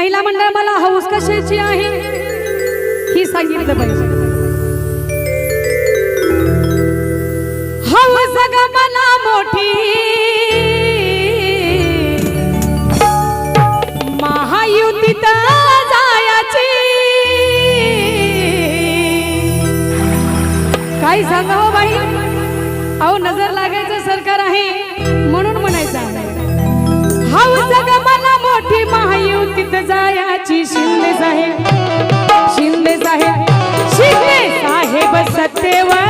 महिला मंडळ मला हौस कशाची आहे? ही सांगितलं पाहिजे. हौस मला मोठी जायाची शिंदे साहेब. शिंदे साहेब. शिंदे साहेब सत्यवा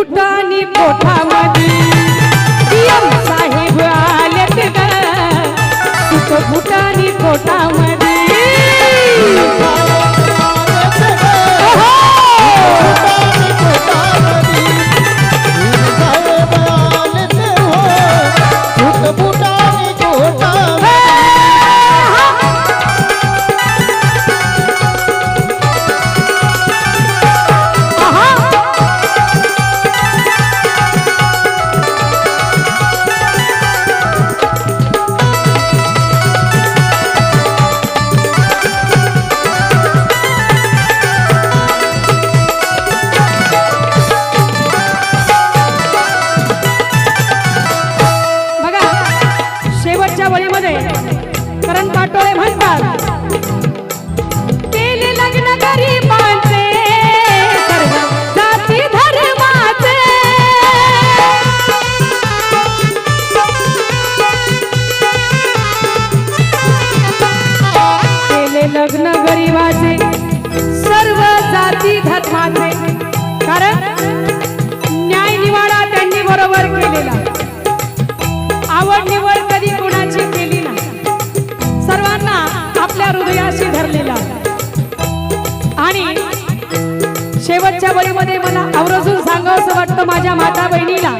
भूटानी पोठामध्ये शेवटच्या बळीमध्ये मला आवरजून सांगा असं वाटतं माझ्या माता बहिणीला.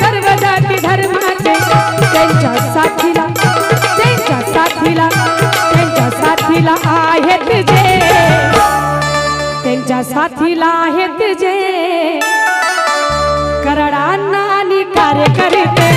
सर्व जाती त्यांच्या साथीला त्यांच्या साथीला त्यांच्या साथीला आहेत जे. त्यांच्या साथीला आहेत जे. कराडांना आणि कार्यकर्ते